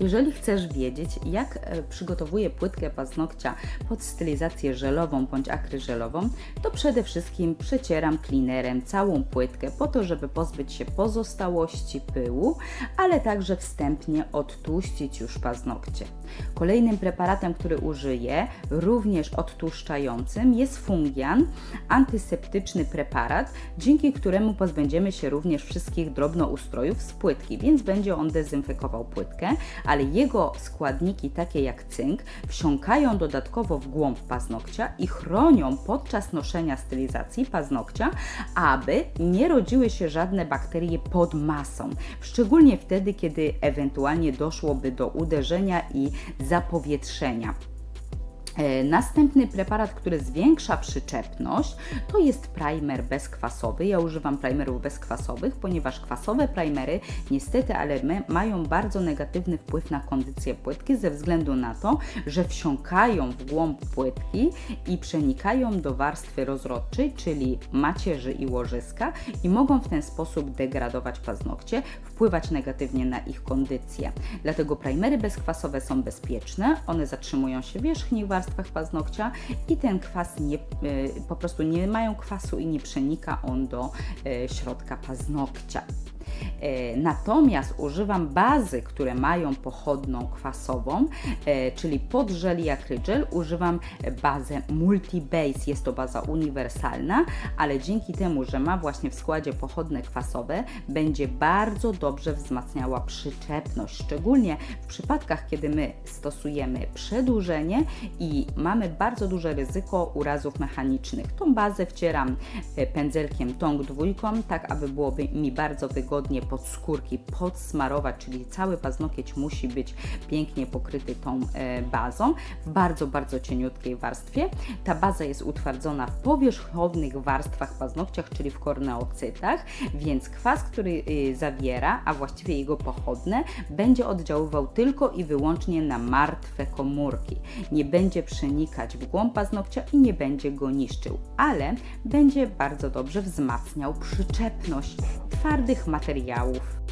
Jeżeli chcesz wiedzieć, jak e, przygotowuję płytkę paznokcia pod stylizację żelową bądź akryżelową, to przede wszystkim przecieram cleanerem całą płytkę po to, żeby pozbyć się pozostałości pyłu, ale także wstępnie odtłuścić już paznokcie. Kolejnym preparatem, który użyję, również odtłuszczającym, jest fungian, antyseptyczny preparat, dzięki któremu pozbędziemy się również wszystkich drobnoustrojów z płytki, więc będzie on dezynfekował płytkę, ale jego składniki, takie jak cynk, wsiąkają dodatkowo w głąb paznokcia i chronią podczas noszenia stylizacji paznokcia, aby nie rodziły się żadne bakterie pod masą, szczególnie wtedy, kiedy ewentualnie doszłoby do uderzenia i zapowietrzenia. E, Następny preparat, który zwiększa przyczepność, to jest primer bezkwasowy. Ja używam primerów bezkwasowych, ponieważ kwasowe primery niestety, ale my, mają bardzo negatywny wpływ na kondycję płytki ze względu na to, że wsiąkają w głąb płytki i przenikają do warstwy rozrodczej, czyli macierzy i łożyska i mogą w ten sposób degradować paznokcie, wpływać negatywnie na ich kondycję. Dlatego primery bezkwasowe są bezpieczne, one zatrzymują się w wierzchnich warstwach paznokcia i ten kwas nie, y, po prostu nie mają kwasu i nie przenika on do y, środka paznokcia. E, Natomiast używam bazy, które mają pochodną kwasową, e, czyli pod żel i akrygel używam bazę Multibase. Jest to baza uniwersalna, ale dzięki temu, że ma właśnie w składzie pochodne kwasowe, będzie bardzo dobrze wzmacniała przyczepność, szczególnie w przypadkach, kiedy my stosujemy przedłużenie i mamy bardzo duże ryzyko urazów mechanicznych. Tą bazę wcieram e, pędzelkiem tong dwójką, tak aby byłoby mi bardzo wygodnie pod skórki podsmarować, czyli cały paznokieć musi być pięknie pokryty tą e, bazą w bardzo, bardzo cieniutkiej warstwie. Ta baza jest utwardzona w powierzchownych warstwach paznokciach, czyli w korneocytach, więc kwas, który y, zawiera, a właściwie jego pochodne, będzie oddziaływał tylko i wyłącznie na martwe komórki. Nie będzie przenikać w głąb paznokcia i nie będzie go niszczył, ale będzie bardzo dobrze wzmacniał przyczepność twardych materiałów. tchau.